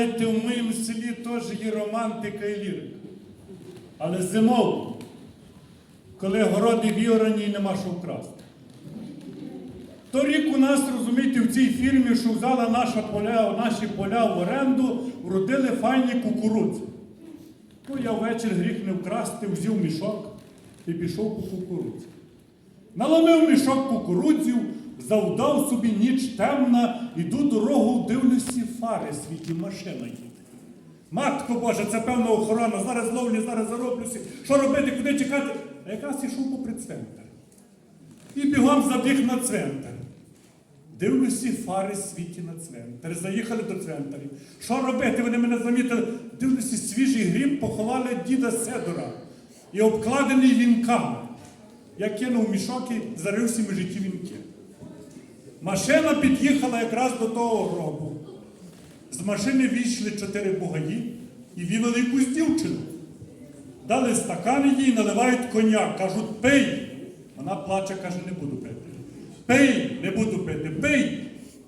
знаєте, в моєму селі теж є романтика і лірика. Але зимово, коли городи віорані і нема що вкрасти. Торік у нас, розумієте, в цій фірмі, що взяла наша поля, наші поля в оренду, вродили файні кукурудзи. Ну, я ввечері гріх не вкрасти, взяв мішок і пішов по кукурудзі. Наломив мішок кукурудзів, завдав собі ніч темна, іду дорогу, фари світі, машина їде. Матко Боже, це певна охорона, зараз ловлю, зараз зароблюся. Що робити, куди чекати? А якраз йшов попри центр. І бігом забіг на центр. Дивлюся, фари світі на центр. Заїхали до центру. Що робити? Вони мене замітили. Дивлюся, свіжий гріб поховали діда Седора і обкладений вінками. Я кинув мішок і зарився між ті вінки. Машина під'їхала якраз до того гробу. З машини вийшли чотири бугаї і вівели якусь дівчину. Дали стакан їй, наливають коняк, кажуть, пий. Вона плаче, каже, не буду пити. Пий, не буду пити, пий.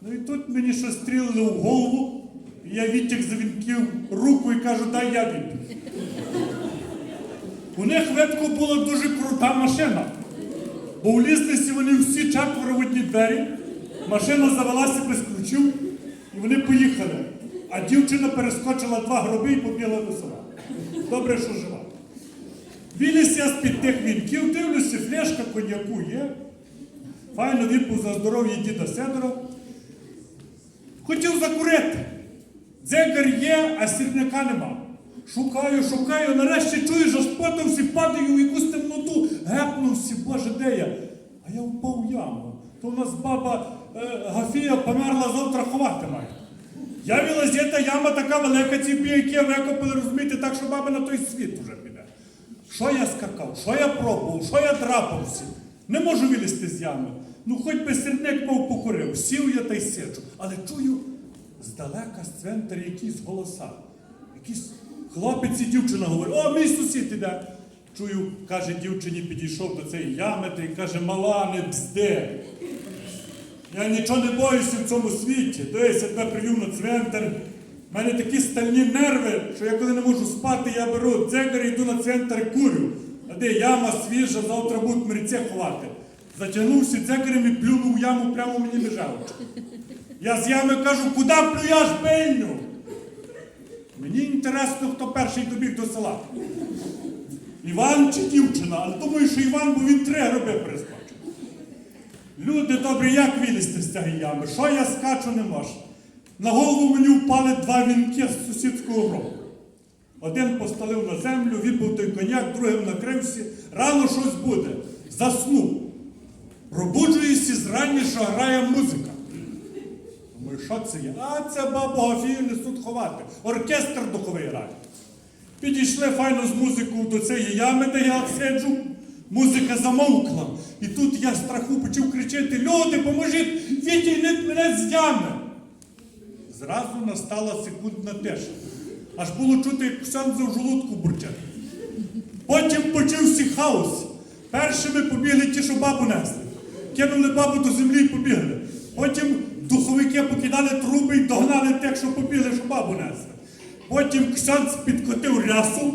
Ну і тут мені щось стрілили в голову, і я відтяг за вінків руку і кажу, дай я відтяг. У них видко була дуже крута машина. Бо влізлися вони всі четверо в одні двері, машина завелася без ключів, і вони поїхали. А дівчина перескочила два гроби і побігла до села. Добре, що жива. Віліз я з-під тих вінків, дивлюся, флешка коньяку є. Файно випив за здоров'я діда Седора. Хотів закурити. Дзегар є, а сірника нема. Шукаю, шукаю, нарешті чую, що спотався, падаю в якусь темноту, гепнувся, боже, де я? А я впав яму. То у нас баба е, Гафія померла, завтра ховати має. Я вилазєта, яма така велика, ці піяки викопали, розумієте, так що баба на той світ уже піде. Що я скакав, що я пробував, що я драпався? Не можу вилізти з ями. Ну, хоч би сірник мов покурив, сів я та й сиджу. Але чую здалека з центру якісь голоса. Якісь хлопець і дівчина говорить, о, мій сусід іде. Чую, каже, дівчині підійшов до цієї ями та й каже, мала, не бзди. Я нічого не боюся в цьому світі. Дивись, я тебе привів на цвинтар. У мене такі стальні нерви, що я коли не можу спати, я беру дзегар і йду на центр і курю. А де яма свіжа, завтра будуть мерця ховати. Затягнувся дзегарем і плюнув яму прямо мені жалочку. Я з ями кажу, куди плюєш пильню? Мені інтересно, хто перший добіг до села. Іван чи дівчина, але думаю, що Іван, бо він три гроби перескочив. Люди добрі, як вилізти з цієї ями? Що я скачу не можу? На голову мені впали два вінки з сусідського гробу. Один постелив на землю, випив той коняк, другим накрився. Рано щось буде. Заснув. Пробуджуюся зрані, що грає музика. Думаю, що це є? А це бабу Гафію несуть ховати. Оркестр духовий грає. Підійшли файно з музикою до цієї ями, де я сиджу. Музика замовкла. І тут я страху почав кричати: Люди, поможіть, відійніть мене з ями. Зразу настала секундна тиша. Аж було чути, як Ксанза в желудку бурчать. Потім почався хаос. Першими побігли ті, що бабу несли. Кинули бабу до землі і побігли. Потім духовики покидали труби і догнали тих, що побігли, що бабу несли. Потім Ксанц підкотив рясу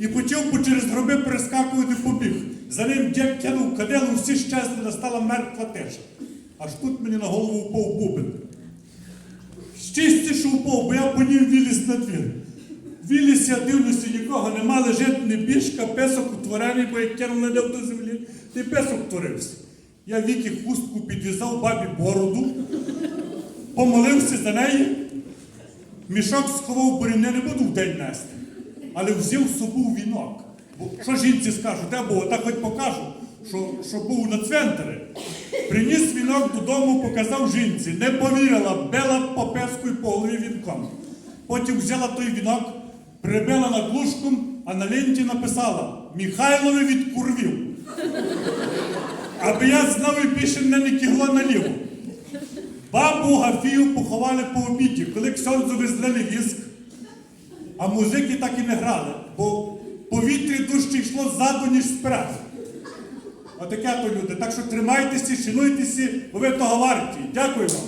і почав по через гроби перескакувати побіг. За ним дід кинув кадилу, всі щезли, настала мертва тиша. Аж тут мені на голову впав бубен. Щастя, що бо я по нім виліз на двір. Виліз, я дивлюся, нікого нема, лежить не бішка, песок утворений, бо як кинули не до землі, і песок творився. Я віки хустку підв'язав бабі бороду, помолився за неї, мішок сховав, бо не буду в день нести, але взяв з собою вінок. Бо що жінці скажу, де було, так хоч покажу, що, що був на цвинтарі. Приніс вінок додому, показав жінці, не повірила, била по песку і по голові вінком. Потім взяла той вінок, прибила над лужком, а на ленті написала Михайлові від курвів. Аби я знав і більше не кігло наліво. Бабу Гафію поховали по обіді, коли Ксьонзу везли віск, а музики так і не грали, бо повітря дужче йшло ззаду, ніж справді. Отаке то люди. Так що тримайтеся, шануйтеся, бо ви того варті. Дякую вам.